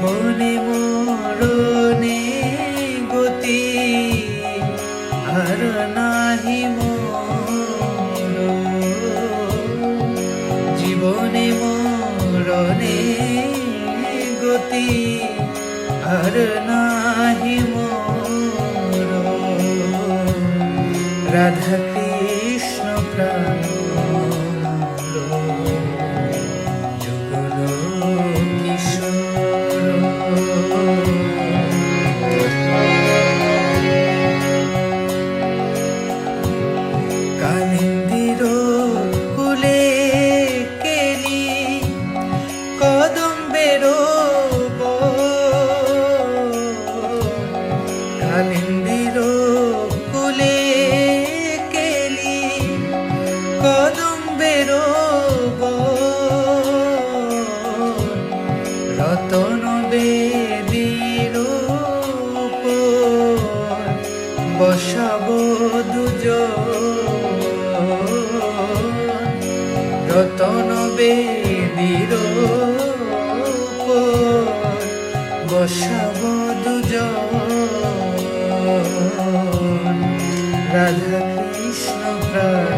মনে মরণে গতি আর নাহি জীবনে মরণে গতি আর নাহি রাধা কালিন্দির কুলে কেলি কদম্বের রতন বেদির বসাব দুজন। রতন বেদির বসাব রাধা কৃষ্ণ প্রাণ